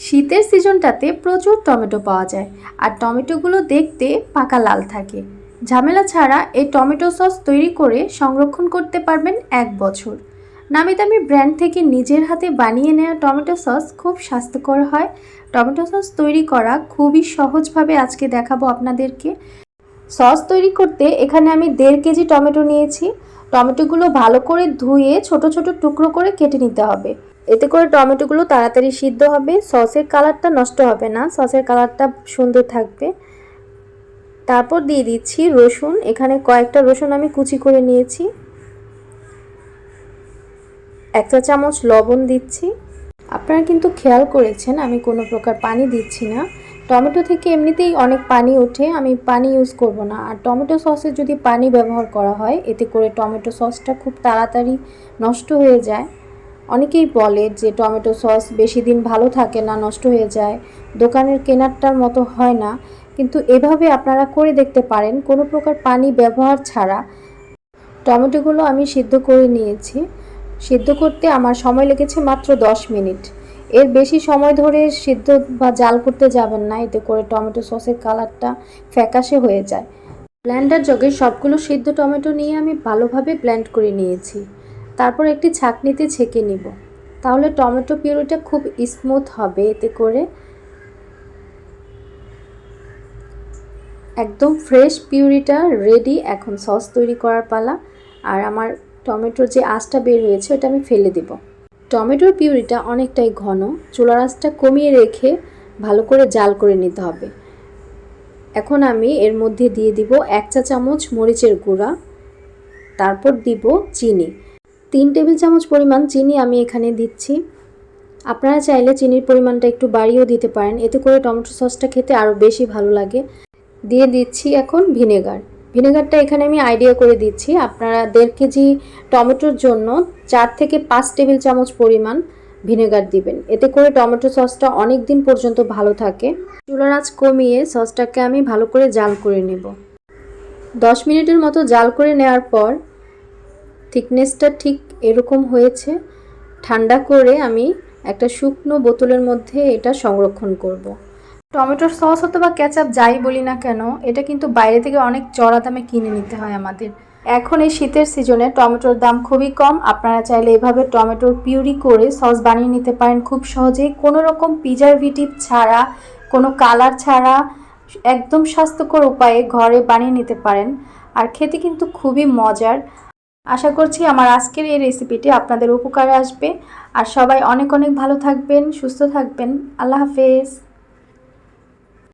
শীতের সিজনটাতে প্রচুর টমেটো পাওয়া যায়, আর টমেটোগুলো দেখতে পাকা লাল থাকে। ঝামেলা ছাড়া এই টমেটো সস তৈরি করে সংরক্ষণ করতে পারবেন এক বছর। নামি দামি ব্র্যান্ড থেকে নিজের হাতে বানিয়ে নেওয়া টমেটো সস খুব স্বাস্থ্যকর হয়। টমেটো সস তৈরি করা খুবই সহজভাবে আজকে দেখাবো আপনাদেরকে। সস তৈরি করতে এখানে আমি দেড় কেজি টমেটো নিয়েছি। টমেটোগুলো ভালো করে ধুয়ে ছোট ছোট টুকরো করে কেটে নিতে হবে। এতে করে টমেটোগুলো তাড়াতাড়ি সিদ্ধ হবে, সসের কালারটা নষ্ট হবে না, সসের কালারটা সুন্দর থাকবে। তারপর দিয়ে দিচ্ছি রসুন, এখানে কয়েকটা রসুন আমি কুচি করে নিয়েছি। এক চা চামচ লবণ দিচ্ছি। আপনারা কিন্তু খেয়াল করেছেন, আমি কোনো প্রকার পানি দিচ্ছি না। টমেটো থেকে এমনিতেই অনেক পানি ওঠে, আমি পানি ইউজ করব না। আর টমেটো সসে যদি পানি ব্যবহার করা হয়, এতে করে টমেটো সসটা খুব তাড়াতাড়ি নষ্ট হয়ে যায়। অনেকেই বলে যে টমেটো সস বেশি দিন ভালো থাকে না, নষ্ট হয়ে যায়। দোকানের কেনারটার মতো হয় না। কিন্তু এভাবে আপনারা করে দেখতে পারেন, কোনো প্রকার পানি ব্যবহার ছাড়া। টমেটোগুলো আমি সিদ্ধ করে নিয়েছি। সিদ্ধ করতে আমার সময় লেগেছে মাত্র দশ মিনিট। এর বেশি সময় ধরে সিদ্ধ বা জাল করতে যাবেন না, এতে করে টমেটো সসের কালারটা ফ্যাকাশে হয়ে যায়। ব্ল্যান্ডার জগে সবগুলো সিদ্ধ টমেটো নিয়ে আমি ভালোভাবে ব্ল্যান্ড করে নিয়েছি। তারপর একটি ছাঁকনিতে ছেঁকে নিব। তাহলে টমেটো পিউরিটা খুব স্মুথ হবে, এতে করে একদম ফ্রেশ পিউরিটা রেডি। এখন সস তৈরি করার পালা। আর আমার টমেটোর যে আঁচটা বের হয়েছে, ওটা আমি ফেলে দেব। টমেটোর পিউরিটা অনেকটাই ঘন। চুলার আঁচটা কমিয়ে রেখে ভালো করে জাল করে নিতে হবে। এখন আমি এর মধ্যে দিয়ে দিব এক চা চামচ মরিচের গুঁড়া। তারপর দিব চিনি। তিন টেবিল চামচ পরিমাণ চিনি আমি এখানে দিচ্ছি। আপনারা চাইলে চিনির পরিমাণটা একটু বাড়িয়েও দিতে পারেন। এতে করে টমেটো সসটা খেতে আরও বেশি ভালো লাগে। দিয়ে দিচ্ছি এখন ভিনেগার। ভিনেগারটা এখানে আমি আইডিয়া করে দিচ্ছি। আপনারা দেড় কেজি টমেটোর জন্য চার থেকে পাঁচ টেবিল চামচ পরিমাণ ভিনেগার দিবেন। এতে করে টমেটো সসটা অনেক দিন পর্যন্ত ভালো থাকে। চুলার কমিয়ে সসটাকে আমি ভালো করে জাল করে নেব। দশ মিনিটের মতো জাল করে নেওয়ার পর থিকনেসটা ঠিক এরকম হয়েছে। ঠান্ডা করে আমি একটা শুকনো বোতলের মধ্যে এটা সংরক্ষণ করব। টমেটোর সস হতো বা ক্যাচআপ যাই বলি না কেন, এটা কিন্তু বাইরে থেকে অনেক চড়া দামে কিনে নিতে হয় আমাদের। এখন এই শীতের সিজনে টমেটোর দাম খুবই কম, আপনারা চাইলে এভাবে টমেটোর পিউরি করে সস বানিয়ে নিতে পারেন খুব সহজেই কোনো রকম প্রিজারভেটিভ ছাড়া, কোনো কালার ছাড়া, একদম স্বাস্থ্যকর উপায়ে ঘরে বানিয়ে নিতে পারেন। আর খেতে কিন্তু খুবই মজার। আশা করছি আমার আজকের এই রেসিপিটি আপনাদের উপকারে আসবে। আর সবাই অনেক অনেক ভালো থাকবেন, সুস্থ থাকবেন। আল্লাহ হাফেজ।